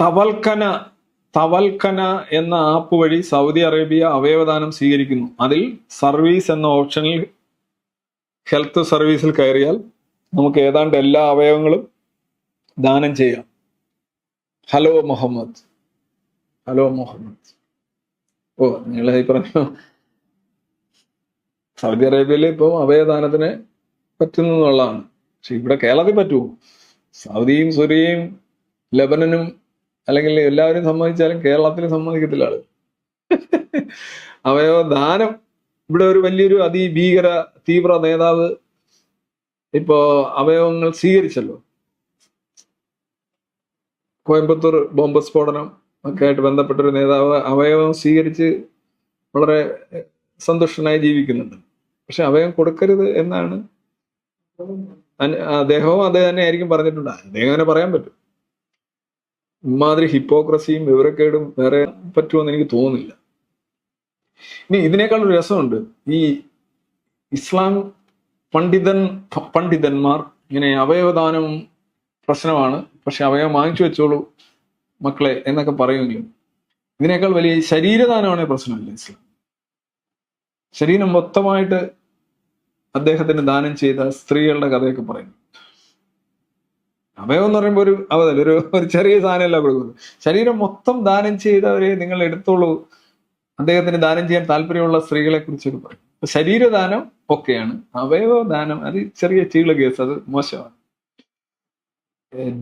തവൽക്കന തവൽക്കന എന്ന ആപ്പ് വഴി Saudi Arabia അവയവദാനം സ്വീകരിക്കുന്നു. അതിൽ സർവീസ് എന്ന ഓപ്ഷനിൽ ഹെൽത്ത് സർവീസിൽ കയറിയാൽ നമുക്ക് ഏതാണ്ട് എല്ലാ അവയവങ്ങളും ദാനം ചെയ്യാം. ഹലോ മുഹമ്മദ്. ഹലോ മുഹമ്മദ്. ഓ നിങ്ങൾ ഈ പറഞ്ഞു? സൗദി അറേബ്യയിൽ ഇപ്പോൾ അവയദാനത്തിന് പറ്റുന്നു പക്ഷെ ഇവിടെ കേരളത്തിൽ പറ്റുമോ? സൗദിയും സുരിയയും ലബനനും അല്ലെങ്കിൽ എല്ലാവരും സമ്മതിച്ചാലും കേരളത്തിൽ സമ്മതിക്കത്തില്ല ആൾ. അവയവ ദാനം. ഇവിടെ ഒരു വലിയൊരു അതിഭീകര തീവ്ര നേതാവ് ഇപ്പോ അവയവങ്ങൾ സ്വീകരിച്ചല്ലോ. കോയമ്പത്തൂർ ബോംബ് സ്ഫോടനം ഒക്കെ ആയിട്ട് ബന്ധപ്പെട്ട ഒരു നേതാവ് അവയവം സ്വീകരിച്ച് വളരെ സന്തുഷ്ടനായി ജീവിക്കുന്നുണ്ട്. പക്ഷെ അവയവം കൊടുക്കരുത് എന്നാണ്. അദ്ദേഹവും അത് തന്നെ ആയിരിക്കും പറഞ്ഞിട്ടുണ്ട്. അദ്ദേഹം അങ്ങനെ പറയാൻ പറ്റും. ഇമാതിരി ഹിപ്പോക്രസിയും വിവരക്കേടും വേറെ പറ്റുമെന്ന് എനിക്ക് തോന്നുന്നില്ല. ഇനി ഇതിനേക്കാൾ ഒരു രസമുണ്ട്. ഈ ഇസ്ലാം പണ്ഡിതൻ പണ്ഡിതന്മാർ ഇങ്ങനെ അവയവദാനം പ്രശ്നമാണ്. പക്ഷെ അവയവം വാങ്ങിച്ചു വെച്ചോളൂ മക്കളെ എന്നൊക്കെ പറയുമെങ്കിലും ഇതിനേക്കാൾ വലിയ ശരീരദാനമാണ് പ്രശ്നമല്ല ഇസ്ലാം. ശരീരം മൊത്തമായിട്ട് അദ്ദേഹത്തിന് ദാനം ചെയ്ത സ്ത്രീകളുടെ കഥയൊക്കെ പറയുന്നു. അവയവം എന്ന് പറയുമ്പോൾ ഒരു അവതല്ല ഒരു ഒരു ചെറിയ സാധനമല്ല കൊടുക്കുന്നത്. ശരീരം മൊത്തം ദാനം ചെയ്തവരെ നിങ്ങൾ എടുത്തോളൂ. അദ്ദേഹത്തിന് ദാനം ചെയ്യാൻ താല്പര്യമുള്ള സ്ത്രീകളെ കുറിച്ചൊക്കെ പറയും ശരീരദാനം ഒക്കെയാണ്. അവയവ ദാനം അത് ചെറിയ ചീള കേസ് അത് മോശമാണ്.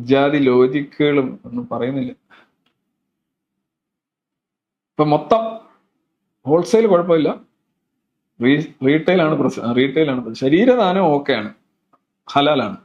ജാതി ലോജിക്കുകളും ഒന്നും പറയുന്നില്ല. ഇപ്പൊ മൊത്തം ഹോൾസെയിൽ കുഴപ്പമില്ല. റീ റീറ്റെയിൽ ആണ് പ്രശ്നം പ്രശ്നം. ശരീരദാനം ഓക്കെയാണ്. ഹലാലാണ്.